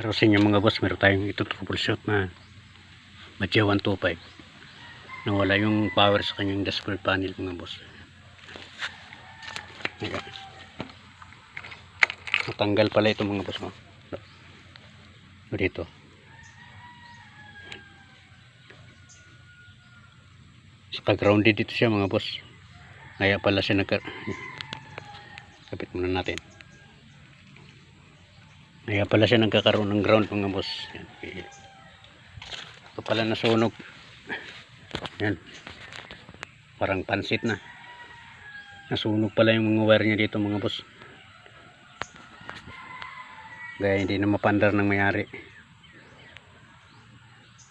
Pero sa inyo mga boss, meron tayong ito troubleshoot na Matya 125. Nawala yung power sa kanyang dashboard panel mga boss. Ayan. Natanggal pala ito mga boss. Oh. O dito. Saka grounded dito siya mga boss. Kaya pala siya nagka... Kapit muna natin. Kaya pala siya nagkakaroon ng ground mga boss. Yan. Ito pala nasunog. Yan. Parang pansit na. Nasunog pala yung mga wire niya dito mga boss. Kaya hindi na mapandar ng mayari.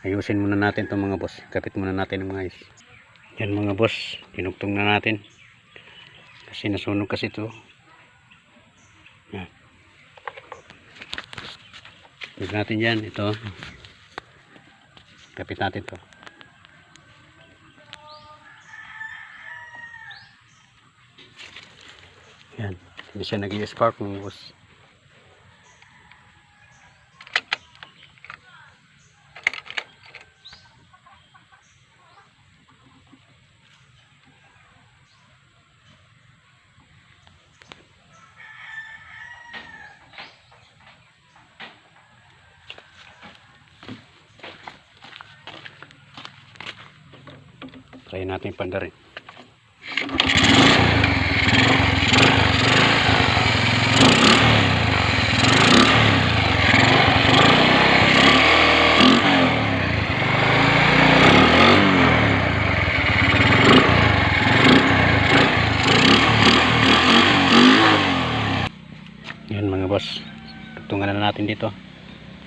Ayusin muna natin itong mga boss. Kapit muna natin mga is. Yan mga boss. Tinugtong na natin. Kasi nasunog kasi ito. Yan. Huwag natin yan. Ito. Kapit natin to. Yan. Hindi siya nag-i-spark mga Try natin pandarin. Yan mga boss. Tutungan na natin dito.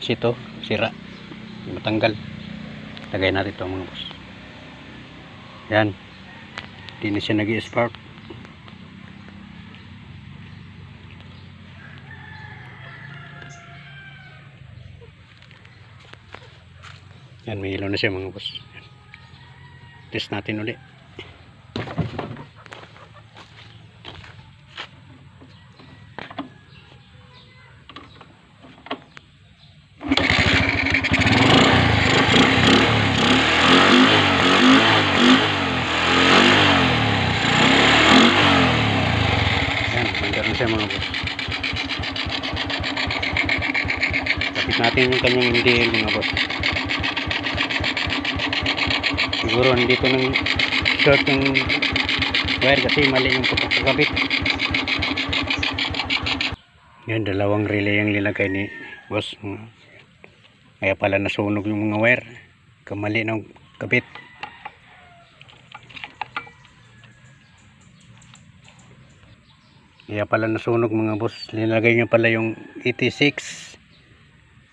Kasi ito, sira. Matanggal. Lagay natin ito mga boss. Yan. Hindi na siya nag-spark. Yan, may ilaw na siya mga boss. Test natin ulit. Yan, mandar na siya mga boss. Kapit natin yung kanyang MDL mga boss. Siguro nandito ng short yung wire kasi mali yung pagkakabit. Yan, dalawang relay ang nilagay ni boss. Kaya pala nasunog yung mga wire. Kamali ng kabit. Kaya pala nasunog mga boss. Linagay niya pala yung 86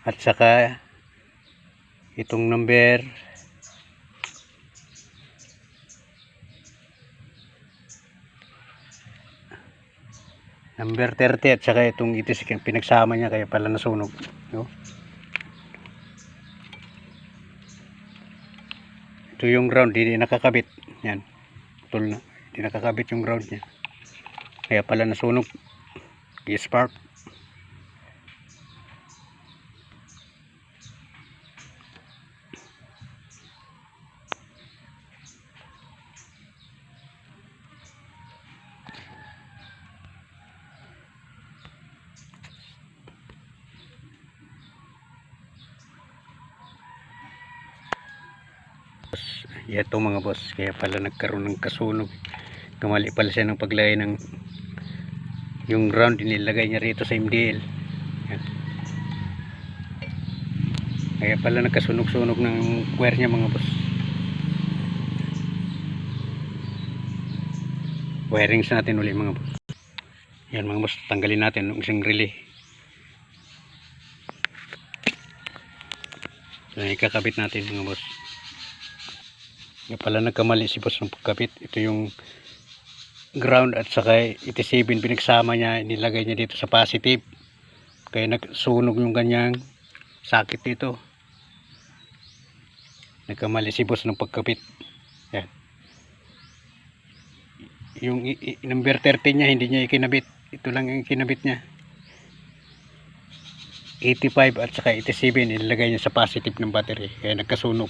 at saka itong number number 30 at saka itong 86 yung pinagsama niya kaya pala nasunog. No? Ito yung ground, hindi nakakabit. Yan. Tul na. Hindi nakakabit yung ground niya. Kaya pala nasunog. I-spark. Ito mga boss, kaya pala nagkaroon ng kasunog. Kamali pala siya ng paglagay ng yung ground inilagay niya rito sa MDL. Yan. Kaya pala nagkasunog-sunog ng wire niya mga boss. Wirings natin uli mga boss. Yan mga boss, tanggalin natin yung isang relay. So, ikakabit natin mga boss. Nga pala nagkamali si boss ng pagkabit. Ito yung ground at saka 87 pinagsama niya nilagay niya dito sa positive. Kaya nagsunog yung kanyang sakit dito. Nagkamali si boss ng pagkapit. Yan. Yung number 30 niya hindi niya ikinabit. Ito lang yung ikinabit niya. 85 at saka 87 ilagay niya sa positive ng battery. Kaya nagkasunog